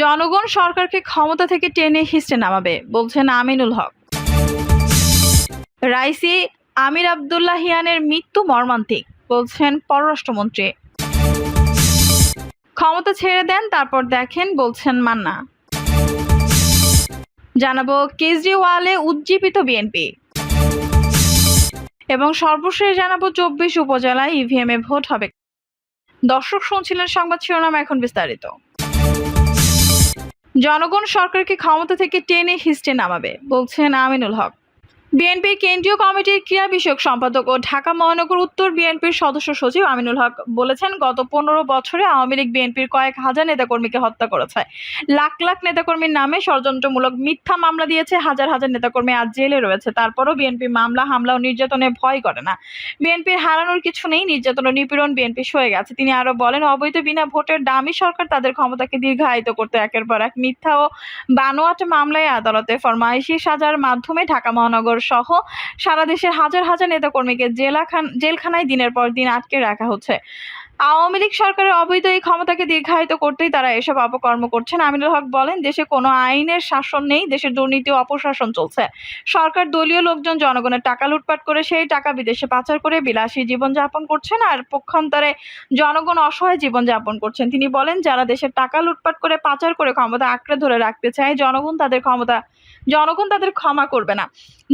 জনগণ সরকারকে ক্ষমতা থেকে টেনে হিস্টে নামাবে, বলছেন আমিনুল হক। রাইসি আমির আবদুল্লাহ হিয়ানের মৃত্যু মর্মান্তিক, বলছেন পররাষ্ট্রমন্ত্রী। ক্ষমতা ছেড়ে দেন, তারপর দেখেন, বলছেন মান্না। জানাব, কেজরিওয়ালে উজ্জীবিত বিএনপি। এবং সর্বশেষ জানাব, চব্বিশ উপজেলায় ইভিএম এ ভোট হবে। দর্শক শুনছিলেন সংবাদ শিরোনাম, এখন বিস্তারিত। জনগণ সরকারকে ক্ষমতা থেকে টেনে হিস্টে নামাবে বলছেন আমিনুল হক। বিএনপির কেন্দ্রীয় কমিটির ক্রীড়া বিষয়ক সম্পাদক ও ঢাকা মহানগর উত্তর বিএনপির সদস্য সচিব আমিনুল হক বলেছেন, গত পনেরো বছরে আওয়ামী লীগ বিএনপির কয়েক হাজার নেতাকর্মীকে হত্যা করেছে। লাখ লাখ নেতাকর্মীর নামে ষড়যন্ত্রমূলক মিথ্যা মামলা দিয়েছে, হাজার হাজার নেতাকর্মী আজ জেলে রয়েছে। তারপরও বিএনপি মামলা, হামলা ও নির্যাতনে ভয় করে না। বিএনপির হারানোর কিছু নেই, নির্যাতন ও নিপীড়ন বিএনপি সয়ে গেছে। তিনি আরও বলেন, অবৈধ বিনা ভোটের দামি সরকার তাদের ক্ষমতাকে দীর্ঘায়িত করতে একের পর এক মিথ্যা ও বানোয়াট মামলায় আদালতে ফরমাইশি সাজার মাধ্যমে ঢাকা মহানগর সহ সারা দেশের হাজার হাজার নেতাকর্মীকে জেলাখান জেলখানায় দিনের পর দিন আটকে রাখা হচ্ছে। আওয়ামী লীগ সরকারের অবৈধ এই ক্ষমতাকে দীর্ঘায়িত করতেই তারা এসব অপকর্ম করছেন। আমিনুল হক বলেন, দেশে কোনো আইনের শাসন নেই, দেশের দুর্নীতি অপশাসন চলছে। সরকার দলীয় লোকজন জনগণের টাকা লুটপাট করে সেই টাকা বিদেশে পাচার করে বিলাসী জীবনযাপন করছেন আর পক্ষান্তরে জনগণ অসহায় জীবনযাপন করছেন। তিনি বলেন, যারা দেশের টাকা লুটপাট করে পাচার করে ক্ষমতা আঁকড়ে ধরে রাখতে চায়, জনগণ তাদের ক্ষমতা, জনগণ তাদের ক্ষমা করবে না।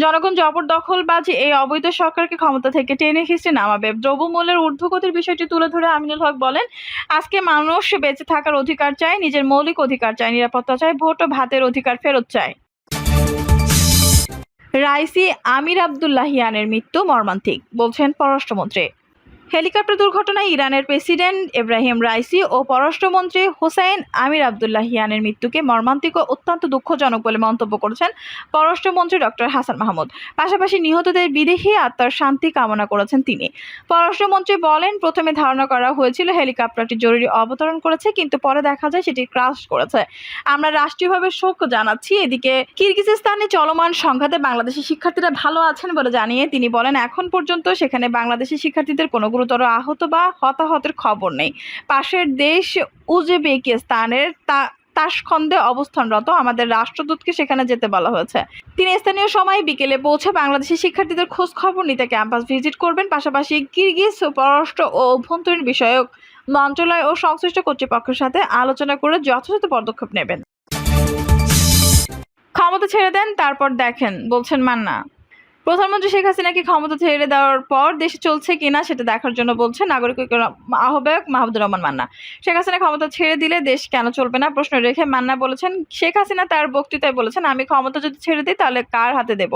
জনগণ জবরদখলবাজি এই অবৈধ সরকারকে ক্ষমতা থেকে টেনে খিস্টে নামাবে। দ্রব্যমূল্যের ঊর্ধ্বগতির বিষয়টি তুলে ধরে আমিনুল হক বলেন, আজকে মানুষ বেঁচে থাকার অধিকার চায়, নিজের মৌলিক অধিকার চায়, নিরাপত্তা চায়, ভোট ও ভাতের অধিকার ফেরত চায়। রাইসি আমির আবদুল্লাহিয়ানের মৃত্যু মর্মান্তিক, বলছেন পররাষ্ট্রমন্ত্রী। হেলিকপ্টার দুর্ঘটনায় ইরানের প্রেসিডেন্ট ইব্রাহিম রাইসি ও পররাষ্ট্রমন্ত্রী হোসাইন আমির আবদুল্লাহ আবদুল্লাহিয়ানের মৃত্যুকে মর্মান্তিক ও অত্যন্ত দুঃখজনক বলে মন্তব্য করেছেন পররাষ্ট্রমন্ত্রী ডক্টর হাসান মাহমুদ। পাশাপাশি নিহতদের বিদেহী আত্মার শান্তি কামনা করেছেন তিনি। পররাষ্ট্রমন্ত্রী বলেন, প্রথমে ধারণা করা হয়েছিল হেলিকপ্টারটি জরুরি অবতরণ করেছে, কিন্তু পরে দেখা যায় সেটি ক্রাশ করেছে। আমরা রাষ্ট্রীয়ভাবে শোক জানাচ্ছি। এদিকে কিরগিজস্তানে চলমান সংঘাতে বাংলাদেশের শিক্ষার্থীরা ভালো আছেন বলে জানিয়ে তিনি বলেন, এখন পর্যন্ত সেখানে বাংলাদেশি শিক্ষার্থীদের কোনো গুরুতর আহত বা হতাহতের খবর নেই। পাশের দেশ উজবেকিস্তানের তা, তাসখন্দে অবস্থানরত আমাদের রাষ্ট্রদূতকে সেখানে যেতে বলা হয়েছে। তিনি স্থানীয় সময় বিকেলে পৌঁছে বাংলাদেশি শিক্ষার্থীদের খোঁজ খবর নিতে ক্যাম্পাস ভিজিট করবেন। পাশাপাশি কিরগিজ, পররাষ্ট্র ও অভ্যন্তরীণ বিষয়ক মন্ত্রণালয় ও সংশ্লিষ্ট কর্তৃপক্ষের সাথে আলোচনা করে যথাযথ পদক্ষেপ নেবেন। ক্ষমতা ছেড়ে দেন, তারপর দেখেন, বলছেন মান্না। প্রধানমন্ত্রী শেখ হাসিনাকে ক্ষমতা ছেড়ে দেওয়ার পর দেশে চলছে কিনা সেটা দেখার জন্য বলছেন নাগরিক আহ্বায়ক মাহমুদুর রহমান মান্না। শেখ হাসিনা ক্ষমতা ছেড়ে দিলে দেশ কেন চলবে না প্রশ্ন রেখে মান্না বলেছেন, শেখ হাসিনা তার বক্তৃতায় বলেছেন, আমি ক্ষমতা যদি ছেড়ে দিই তাহলে কার হাতে দেব?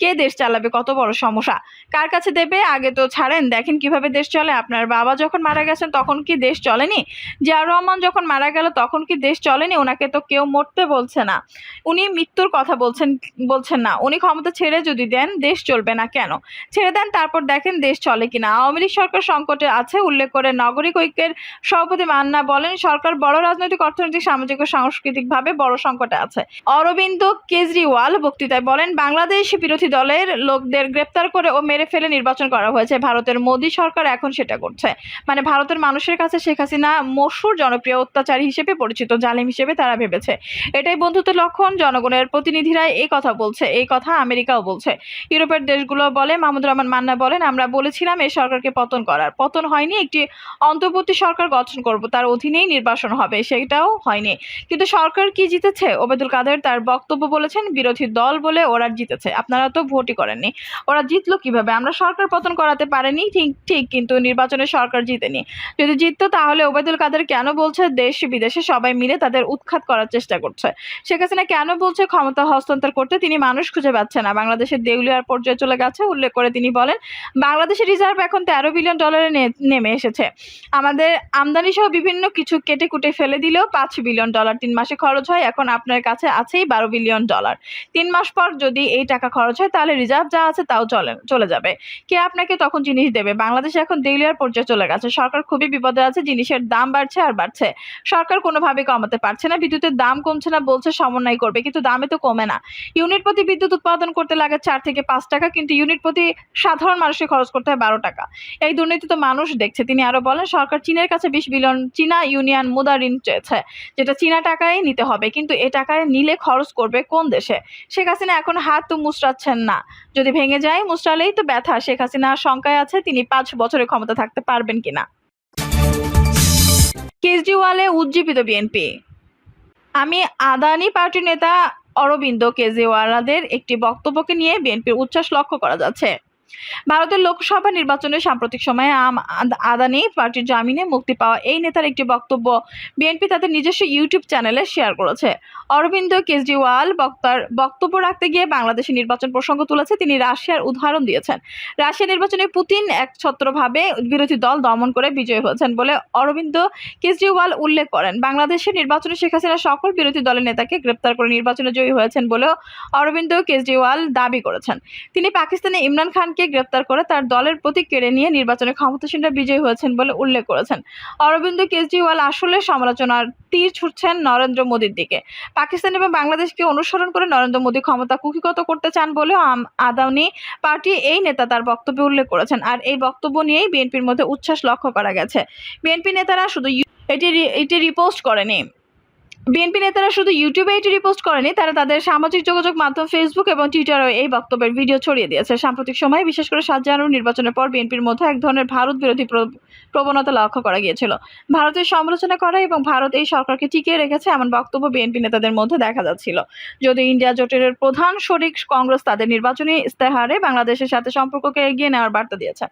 কে দেশ চালাবে? কত বড় সমস্যা। কার কাছে দেবে? আগে তো ছাড়েন, দেখেন কীভাবে দেশ চলে। আপনার বাবা যখন মারা গেছেন তখন কি দেশ চলেনি? জিয়াউর রহমান যখন মারা গেল তখন কি দেশ চলেনি? ওনাকে তো কেউ মরতে বলছে না। উনি মৃত্যুর কথা বলছেন বলছেন না। উনি ক্ষমতা ছেড়ে যদি দেন দেশ চলবে না কেন? ছেড়ে দেন, তারপর দেখেন দেশ চলে কিনা। আওয়ামী লীগ সরকার সংকটে আছে, উল্লেখ করে নাগরিক ঐক্যের সভাপতি মান্না বলেন, সরকার বড় রাজনৈতিক, অর্থনৈতিক, সামাজিক ও সাংস্কৃতিকভাবে বড় সংকটে আছে। অরবিন্দ কেজরিওয়াল বক্তৃতায় বলেন, বাংলাদেশ বিরোধী দলের লোকদের গ্রেপ্তার করে ও মেরে ফেলে নির্বাচন করা হয়েছে। ভারতের মোদী সরকার এখন সেটা করছে। মানে ভারতের মানুষের কাছে শেখ হাসিনা মসুর জনপ্রিয় অত্যাচারী হিসেবে পরিচিত, জালিম হিসেবে তারা ভেবেছে। এটাই বন্ধুত্বের লক্ষণ, জনগণের প্রতিনিধিরা এই কথা বলছে এই কথা আমেরিকাও বলছে। ইউরোপের দেশগুলো বলে, মাহমুদুর রহমান মান্না বলেন, আমরা বলেছিলাম এই সরকারকে পতন করার। পতন হয়নি, একটি অন্তর্বর্তী সরকার গঠন করব, তার অধীনেই নির্বাচন হবে, সেটাও হয়নি। কিন্তু সরকার কি জিতেছে? ওবেদুল কাদের তার বক্তব্য বলেছেন, বিরোধী দল বলে ওরা জিতেছে। আপনারা তো ভোটই করেননি। ওরা জিতলো কীভাবে? আমরা সরকার পতন করাতে পারেনি, ঠিক ঠিক, কিন্তু নির্বাচনে সরকার জিতেনি। যদি জিততো, তাহলে ওবেদুল কাদের কেন বলছে দেশ বিদেশে সবাই মিলে তাদের উৎখাত করার চেষ্টা করছে? শেখ হাসিনা কেন বলছে ক্ষমতা হস্তান্তর করতে? তিনি মানুষ খুঁজে পাচ্ছে না। বাংলাদেশের দেউলিয়ার পর্যায়ে চলে গেছে, উল্লেখ করে তিনি বলেন, বাংলাদেশের রিজার্ভ এখন তেরো বিলিয়ন ডলারে নেমে এসেছে। আমাদের আমদানি সহ বিভিন্ন কিছু কেটে কুটে ফেলে দিলেও পাঁচ বিলিয়ন ডলার তিন মাসে খরচ হয়, এখন আপনার কাছে আছেই বারো বিলিয়ন ডলার তিন মাস পর যদি এই টাকা খরচ হয়, তাহলে রিজার্ভ যা আছে তাও চলে চলে যাবে। কে আপনাকে তখন জিনিস দেবে? বাংলাদেশ এখন দেউলিয়ার পর্যায়ে চলে গেছে। সরকার খুবই বিপদে আছে, জিনিসের দাম বাড়ছে আর বাড়ছে। সরকার কোনোভাবে কমাতে পারছে না, বিদ্যুতের দাম কমছে না, বলছে সমন্বয় করবে, কিন্তু দামে তো কমে না। ইউনিট প্রতি বিদ্যুৎ উৎপাদন করতে লাগে চার থেকে পাঁচ পাঁচ টাকা কিন্তু ইউনিট প্রতি সাধারণ মানুষকে খরচ করতে হয় বারো টাকা। এই দুর্নীতি তো মানুষ দেখছে। তিনি আরও বলেন, সরকার চীনের কাছে বিশ বিলিয়ন চীনা ইউনিয়ন মুদ্রা ঋণ চেয়েছে, যেটা চীনা টাকায় নিতে হবে, কিন্তু এ টাকায় নিলে খরচ করবে কোন দেশে? শেখ হাসিনা এখন হাত তো মুচড়াচ্ছেন না। যদি ভেঙে যায় মুচড়ালেই তো ব্যথা। শেখ হাসিনা শঙ্কায় আছে, তিনি পাঁচ বছরের ক্ষমতা থাকতে পারবেন কিনা। কেজরিওয়ালে উজ্জীবিত বিএনপি। আমি আদানি পার্টির নেতা অরবিন্দ কেজরিওয়ালাদের একটি বক্তব্যকে নিয়ে বিএনপির উচ্ছ্বাস লক্ষ্য করা যাচ্ছে। ভারতের লোকসভা নির্বাচনের সাম্প্রতিক সময়ে আম আদানি পার্টির জামিনে মুক্তি পাওয়া এই নেতার একটি বক্তব্য বিএনপি তাদের নিজস্ব ইউটিউব চ্যানেলে শেয়ার করেছে। অরবিন্দ কেজরিওয়াল বক্তার বক্তব্য রাখতে গিয়ে বাংলাদেশের নির্বাচন প্রসঙ্গ তুলেছে। তিনি রাশিয়ার উদাহরণ দিয়েছেন। রাশিয়া নির্বাচনে পুতিন একছত্রভাবে বিরোধী দল দমন করে বিজয়ী হয়েছেন বলে অরবিন্দ কেজরিওয়াল উল্লেখ করেন। বাংলাদেশের নির্বাচনে শেখ হাসিনা সকল বিরোধী দলের নেতাকে গ্রেপ্তার করে নির্বাচনে জয়ী হয়েছেন বলেও অরবিন্দ কেজরিওয়াল দাবি করেছেন। তিনি পাকিস্তানে ইমরান খানকে গ্রেপ্তার করে তার দলের প্রতীক কেড়ে নিয়ে নির্বাচনে ক্ষমতাসীনরা বিজয়ী হয়েছেন বলে উল্লেখ করেছেন। অরবিন্দ কেজরিওয়াল আসলে সমালোচনার তীর ছুটছেন নরেন্দ্র মোদীর দিকে। পাকিস্তান এবং বাংলাদেশকে অনুসরণ করে নরেন্দ্র মোদী ক্ষমতা কুক্ষিগত করতে চান বলেও আদানি পার্টি এই নেতা তার বক্তব্যে উল্লেখ করেছেন। আর এই বক্তব্য নিয়েই বিএনপির মধ্যে উচ্ছ্বাস লক্ষ্য করা গেছে। বিএনপি নেতারা শুধু এটি এটি রিপোস্ট করেনি। বিএনপি নেতারা শুধু ইউটিউবে এটি রিপোস্ট করেনি, তারা তাদের সামাজিক যোগাযোগ মাধ্যম ফেসবুক এবং টুইটারেও এই বক্তব্যের ভিডিও ছড়িয়ে দিয়েছে। সাম্প্রতিক সময়ে বিশেষ করে সাত জানুয়ারি নির্বাচনের পর বিএনপির মধ্যে এক ধরনের ভারত বিরোধী প্রবণতা লক্ষ্য করা গিয়েছিল। ভারতের সমালোচনা করা এবং ভারত এই সরকারকে টিকিয়ে রেখেছে এমন বক্তব্য বিএনপি নেতাদের মধ্যে দেখা যাচ্ছিল। যদিও ইন্ডিয়া জোটের প্রধান শরিক কংগ্রেস তাদের নির্বাচনী ইস্তেহারে বাংলাদেশের সাথে সম্পর্ককে এগিয়ে নেওয়ার বার্তা দিয়েছেন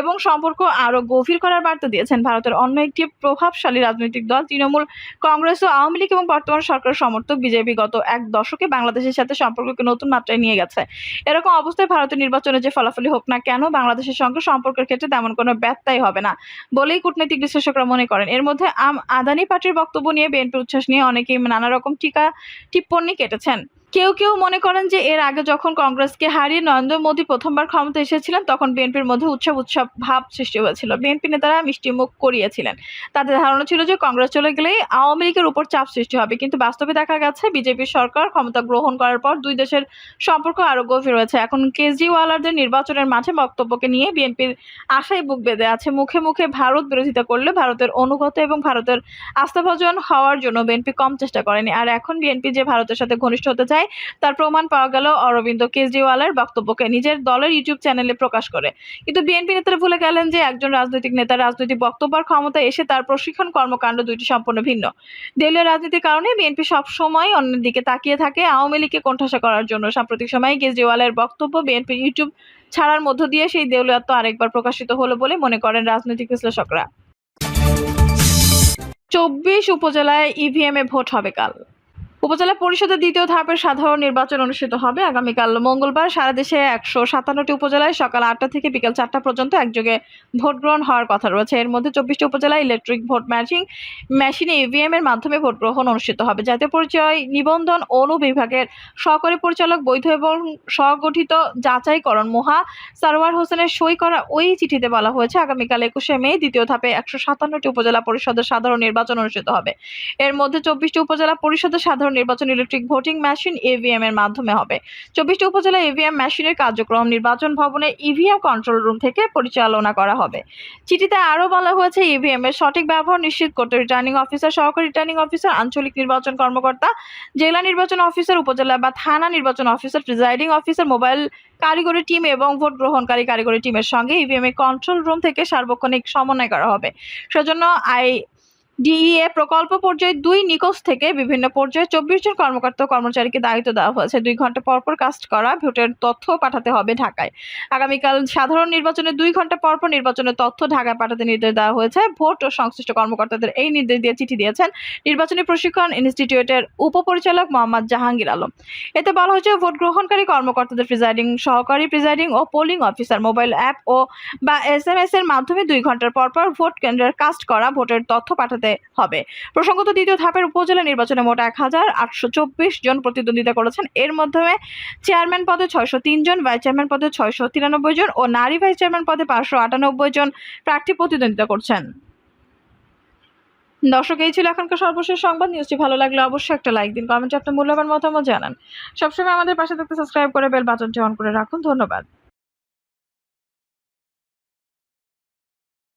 এবং সম্পর্ক আরও গভীর করার বার্তা দিয়েছেন ভারতের অন্য একটি প্রভাবশালী রাজনৈতিক দল তৃণমূল কংগ্রেস ও আওয়ামী লীগ এবং বর্তমান সরকারের সমর্থক বিজেপি গত এক দশকে বাংলাদেশের সাথে সম্পর্ককে নতুন মাত্রায় নিয়ে গেছে। এরকম অবস্থায় ভারতের নির্বাচনে যে ফলাফলই হোক না কেন, বাংলাদেশের সঙ্গে সম্পর্কের ক্ষেত্রে তেমন কোনো ব্যত্যয় হবে না। বলেই কূটনৈতিক বিশ্লেষকরা মনে করেন। এর মধ্যে আম আদানি পার্টির বক্তব্য নিয়ে বিএনপির উচ্ছ্বাস নিয়ে অনেকেই নানা রকম টিকা টিপ্পণী কেটেছেন। কেউ কেউ মনে করেন যে এর আগে যখন কংগ্রেসকে হারিয়ে নরেন্দ্র মোদী প্রথমবার ক্ষমতা এসেছিলেন, তখন বিএনপির মধ্যে উৎসব উৎসব ভাব সৃষ্টি হয়েছিল। বিএনপি নেতারা মিষ্টি মুখ করিয়েছিলেন। তাদের ধারণা ছিল যে কংগ্রেস চলে গেলেই আওয়ামী লীগের উপর চাপ সৃষ্টি হবে। কিন্তু বাস্তবে দেখা গেছে, বিজেপি সরকার ক্ষমতা গ্রহণ করার পর দুই দেশের সম্পর্ক আরও গভীর হয়েছে। এখন কেজরিওয়ালাদের নির্বাচনের মাঠে বক্তব্যকে নিয়ে বিএনপির আশায় বুক বেঁধে আছে। মুখে মুখে ভারত বিরোধিতা করলে ভারতের অনুগত এবং ভারতের আস্থাভাজন হওয়ার জন্য বিএনপি কম চেষ্টা করেনি। আর এখন বিএনপি যে ভারতের সাথে ঘনিষ্ঠ হতে চায় তার প্রমাণ পাওয়া গেল অরবিন্দ কেজরিওয়ালের বক্তব্যকে নিজের দলের ইউটিউব চ্যানেলে প্রকাশ করে। কিন্তু বিএনপি নেতারা ভুলে গেলেন যে একজন রাজনৈতিক নেতা রাজনৈতিক বক্তব্য আর ক্ষমতা এসে তার প্রশিক্ষণ কর্মকাণ্ড দুইটি সম্পূর্ণ ভিন্ন। দলীয় রাজনীতির কারণে বিএনপি সবসময় অন্যের দিকে তাকিয়ে থাকে। আওয়ামী লীগকে কোণঠাসা করার জন্য সাম্প্রতিক সময়ে কেজরিওয়ালের বক্তব্য বিএনপির ইউটিউব ছাড়ার মধ্য দিয়ে সেই দেউলিয়াত্ব আরেকবার প্রকাশিত হলো বলে মনে করেন রাজনৈতিক বিশ্লেষকরা। চব্বিশ উপজেলায় ইভিএম এ ভোট হবে কাল। উপজেলা পরিষদের দ্বিতীয় ধাপের সাধারণ নির্বাচন অনুষ্ঠিত হবে আগামীকাল মঙ্গলবার। সারা দেশে একশো সাতান্নটি উপজেলায় সকাল আটটা থেকে বিকেল চারটা পর্যন্ত একযোগে ভোট গ্রহণ হওয়ার কথা রয়েছে। এর মধ্যে চব্বিশটি উপজেলায় ইলেকট্রিক ভোট ম্যাচিং মেশিনে ইভিএম এর মাধ্যমে ভোট গ্রহণ অনুষ্ঠিত হবে। জাতীয় পরিচয় নিবন্ধন অনু বিভাগের সহকারী পরিচালক, বৈধ এবং স্বগঠিত যাচাইকরণ মোহা সারোয়ার হোসেনের সই করা ওই চিঠিতে বলা হয়েছে, আগামীকাল একুশে মে দ্বিতীয় ধাপে একশো সাতান্নটি উপজেলা পরিষদের সাধারণ নির্বাচন অনুষ্ঠিত হবে। এর মধ্যে চব্বিশটি উপজেলা পরিষদের সাধারণ নির্বাচন ইলেকট্রিক ভোটিং মেশিন ইভিএম এর মাধ্যমে হবে। চব্বিশটি উপজেলা ইভিএম মেশিনের কার্যক্রম নির্বাচন ভবনে ইভিএম কন্ট্রোল রুম থেকে পরিচালনা করা হবে। চিঠিতে আরও বলা হয়েছে ইভিএম এর সঠিক ব্যবহার নিশ্চিত করতে রিটার্নিং অফিসার সহকারী রিটার্নিং অফিসার আঞ্চলিক নির্বাচন কর্মকর্তা, জেলা নির্বাচন অফিসার উপজেলা বা থানা নির্বাচন অফিসার প্রিজাইডিং অফিসার মোবাইল কারিগরি টিম এবং ভোট গ্রহণকারী কারিগরি টিমের সঙ্গে ইভিএম এর কন্ট্রোল রুম থেকে সার্বক্ষণিক সমন্বয় করা হবে। সেজন্য আই ডিইএ প্রকল্প পর্যায়ে দুই নিকোজ থেকে বিভিন্ন পর্যায়ে চব্বিশ জন কর্মকর্তা কর্মচারীকে দায়িত্ব দেওয়া হয়েছে। দুই ঘণ্টা পরপর কাস্ট করা, ভোটের তথ্য পাঠাতে হবে ঢাকায়। আগামীকাল সাধারণ নির্বাচনে দুই ঘণ্টা পরপর নির্বাচনের তথ্য ঢাকায় পাঠাতে নির্দেশ দেওয়া হয়েছে। ভোট ও সংশ্লিষ্ট কর্মকর্তাদের এই নির্দেশ দিয়ে চিঠি দিয়েছেন নির্বাচনী প্রশিক্ষণ ইনস্টিটিউটের উপপরিচালক মোহাম্মদ জাহাঙ্গীর আলম। এতে বলা হয়েছে, ভোট গ্রহণকারী কর্মকর্তাদের প্রিজাইডিং, সহকারী প্রিজাইডিং ও পোলিং অফিসার, মোবাইল অ্যাপ ও বা এস এম এস এর মাধ্যমে দুই ঘণ্টার পরপর ভোট কেন্দ্রের কাস্ট করা, ভোটের তথ্য পাঠাতে হবে। প্রসঙ্গত দ্বিতীয় ধাপের উপজেলা নির্বাচনে মোট এক হাজার আটশো চব্বিশ জন প্রতিদ্বন্দ্বিতা করেছেন। এর মাধ্যমে চেয়ারম্যান পদে ছয়শো তিন জন, ভাইস চেয়ারম্যান পদে ছয়শো তিরানব্বই জন ও নারী ভাইস চেয়ারম্যান পদে পাঁচশো আটানব্বই জন প্রার্থী প্রতিদ্বন্দ্বিতা করছেন। দর্শক, এই ছিল এখনকার সর্বশেষ সংবাদ। নিউজটি ভালো লাগলে অবশ্যই একটা লাইক দিন কমেন্টে আপনার মূল্যবান মতামত জানান। সবসময় আমাদের পাশে থাকতে সাবস্ক্রাইব করে বেল বাটনটি অন করে রাখুন। ধন্যবাদ।